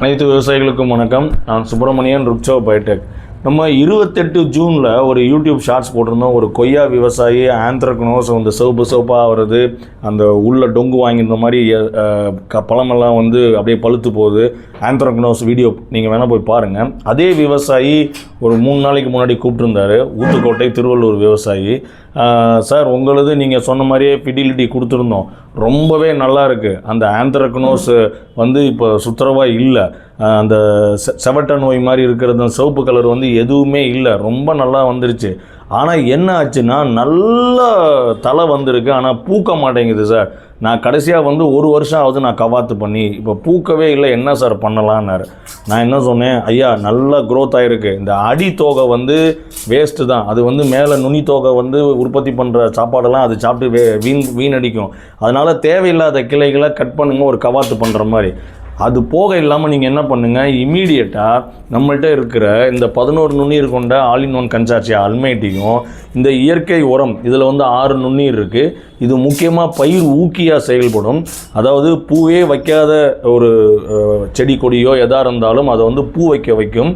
அனைத்து விவசாயிகளுக்கும் வணக்கம். நான் சுப்பிரமணியன் ருக்ஷோ பயோடெக் நம்ம இருபத்தெட்டு ஜூனில் ஒரு யூடியூப் ஷார்ட்ஸ் போட்டிருந்தோம். ஒரு கொய்யா விவசாயி ஆந்த்ரக்னோஸ் அந்த சிவப்பு சிவப்பாக வருது அந்த உள்ள டொங்கு வாங்கியிருந்த மாதிரி க பழமெல்லாம் வந்து அப்படியே பழுத்து போகுது. ஆந்த்ரக்னோஸ் வீடியோ நீங்கள் வேணால் போய் பாருங்கள் அதே விவசாயி ஒரு மூணு நாளைக்கு முன்னாடி கூப்பிட்டுருந்தாரு. ஊத்துக்கோட்டை திருவள்ளூர் விவசாயி. சார் உங்களது நீங்கள் சொன்ன மாதிரியே ஃபிடிலிட்டி கொடுத்துருந்தோம். ரொம்பவே நல்லா இருக்குது அந்த ஆந்த்ரக்னோஸ் வந்து இப்போ சுத்தரவாக இல்லை. அந்த செவட்ட நோய் மாதிரி இருக்கிறது அந்த சிவப்பு கலர் வந்து எதுவுமே இல்லை. ரொம்ப நல்லா வந்துருச்சு. ஆனால் என்ன ஆச்சுன்னா நல்ல தலை வந்திருக்கு. ஆனால் பூக்க மாட்டேங்குது சார். நான் கடைசியாக வந்து ஒரு வருஷம் ஆகுது நான் கவாத்து பண்ணி இப்போ பூக்கவே இல்லை என்ன சார் பண்ணலான்னாரு. நான் என்ன சொன்னேன் ஐயா நல்லா க்ரோத் ஆகிருக்கு இந்த அடி தோகை வந்து வேஸ்ட்டு தான். அது வந்து மேலே நுனி தோகை வந்து உற்பத்தி பண்ணுற சாப்பாடெல்லாம் அது சாப்பிட்டு வே வீண் வீணடிக்கும். அதனால் தேவையில்லாத கிளைகளை கட் பண்ணுங்க ஒரு கவாத்து பண்ணுற மாதிரி. அது போக இல்லாமல் நீங்கள் என்ன பண்ணுங்கள் இமீடியட்டாக நம்மள்ட்ட இருக்கிற இந்த பதினோரு நுண்ணீர் கொண்ட ஆலின் ஒன் கன்சார்ச்சியா அல்மைட்டியும் இந்த இயற்கை உரம் இதில் வந்து ஆறு நுண்ணீர் இருக்குது இது முக்கியமாக பயிர் ஊக்கியாக செயல்படும். அதாவது பூவே வைக்காத ஒரு செடி கொடியோ எதாக இருந்தாலும் அதை வந்து பூ வைக்க வைக்கும்.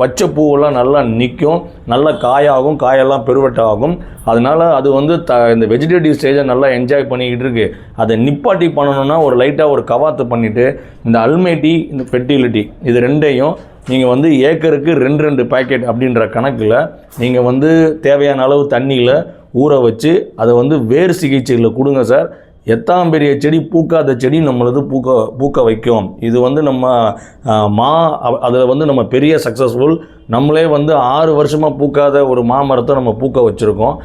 வச்ச பூவெல்லாம் நல்லா நிற்கும் நல்லா காயாகும். காயெல்லாம் பெருவெட்டாகும். அதனால் அது வந்து த இந்த வெஜிடேட்டிவ் ஸ்டேஜை நல்லா என்ஜாய் பண்ணிக்கிட்டு இருக்குது அதை நிப்பாட்டி பண்ணணும்னா ஒரு லைட்டாக ஒரு கவாத்து பண்ணிவிட்டு இந்த அல்மேட்டி இந்த ஃபெர்டிலிட்டி இது ரெண்டையும் நீங்கள் வந்து ஏக்கருக்கு ரெண்டு ரெண்டு பேக்கெட் அப்படின்ற கணக்கில் நீங்கள் வந்து தேவையான அளவு தண்ணியில் ஊற வச்சு அதை வந்து வேர் சிகிச்சையில் கொடுங்க சார். எத்தாம் பெரிய செடி பூக்காத செடி நம்மளது பூக்க பூக்க வைக்கும். இது வந்து நம்ம மா அதில் வந்து நம்ம பெரிய சக்ஸஸ்ஃபுல் நம்மளே வந்து ஆறு வருஷமாக பூக்காத ஒரு மாமரத்தை நம்ம பூக்க வச்சுருக்கோம்.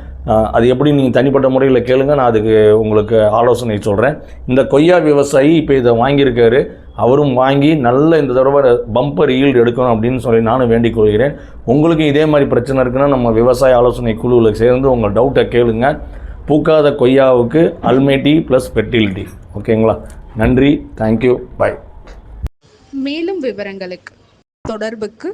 அது எப்படி நீங்கள் தனிப்பட்ட முறையில் கேளுங்க நான் அதுக்கு உங்களுக்கு ஆலோசனை சொல்கிறேன் இந்த கொய்யா விவசாயி இப்போ இதை வாங்கியிருக்காரு. அவரும் வாங்கி நல்ல இந்த தடவை பம்பர் ஈல்டு எடுக்கணும் அப்படின்னு சொல்லி நானும் வேண்டிக் கொள்கிறேன். உங்களுக்கும் இதே மாதிரி பிரச்சனை இருக்குன்னா நம்ம விவசாய ஆலோசனை குழுவில் சேர்ந்து உங்கள் டவுட்டை கேளுங்க. பூக்காத கொய்யாவுக்கு அல்மேட்டி ப்ளஸ் ஃபெர்டிலிட்டி ஓகேங்களா? நன்றி. தேங்க்யூ பை மேலும் விவரங்களுக்கு தொடர்புக்கு